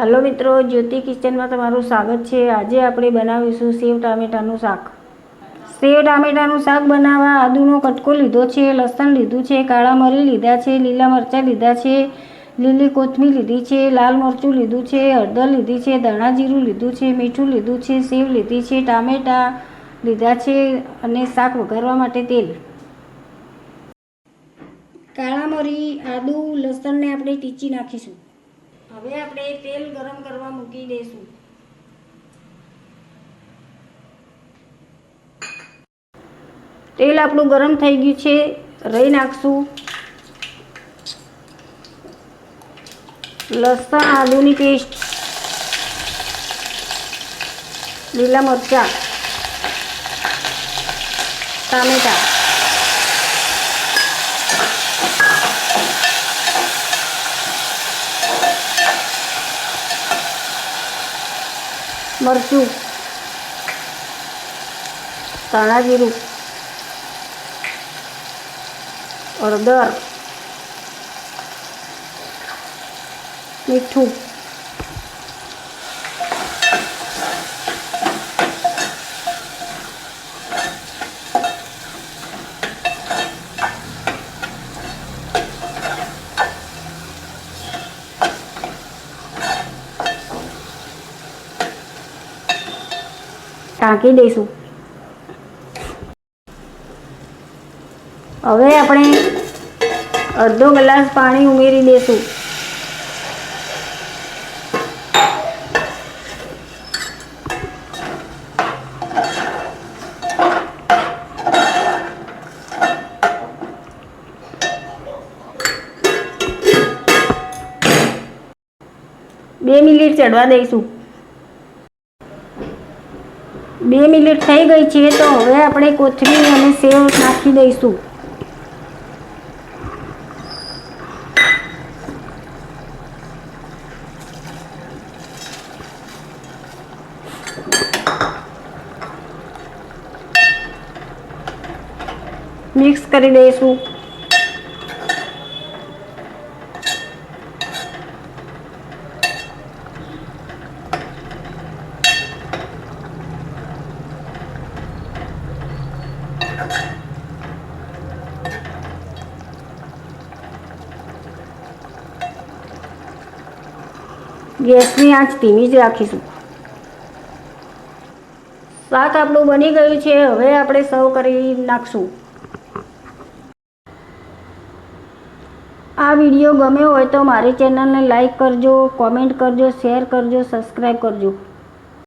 Hello મિત્રો, જ્યોતિ કિચનમાં તમારું સ્વાગત છે. આજે આપણે બનાવીશું સેવ ટામેટાનું શાક. સેવ ટામેટાનું શાક બનાવવા આદુનો કટકો લીધો છે, લસણ લીધું છે, કાળા મરી લીધા છે, લીલા મરચાં લીધા છે, લીલી કોથમીર લીધી છે, લાલ મરચું લીધું છે, હળદર લીધી છે, ધાણા જીરું લીધું છે, મીઠું લીધું છે, સેવ લીધી છે, ટામેટાં લીધા છે અને શાક વઘારવા માટે તેલ. કાળા મરી, આદુ, લસણને આપણે ટીચી નાખીશું. હવે આપણે તેલ ગરમ કરવા મૂકી દઈશું તેલ આપણું ગરમ થઈ ગયું છે, રહી નાખશું. લસણ, આદુની પેસ્ટ, લીલા મરચાં, ટામેટાં. મરચું. ધાણા જીરું. હળદર. મીઠું. ઢાંકી દઈશું. હવે આપણે અડધો ગ્લાસ પાણી ઉમેરી દઈશું બે મિનિટ ચડવા દઈશું. બે મિનિટ થઈ ગઈ છે, તો હવે આપણે કોથમીર અને સેવ નાખી દઈશું. મિક્સ કરી દઈશું. ગેસની આંચ ધીમી જ રાખીશું. શાક આપણું બની ગયું છે, હવે આપણે સર્વ કરી નાખશું. આ વીડિયો ગમ્યો હોય તો મારી ચેનલને લાઈક કરજો, કોમેન્ટ કરજો, શેર કરજો, સબસ્ક્રાઈબ કરજો.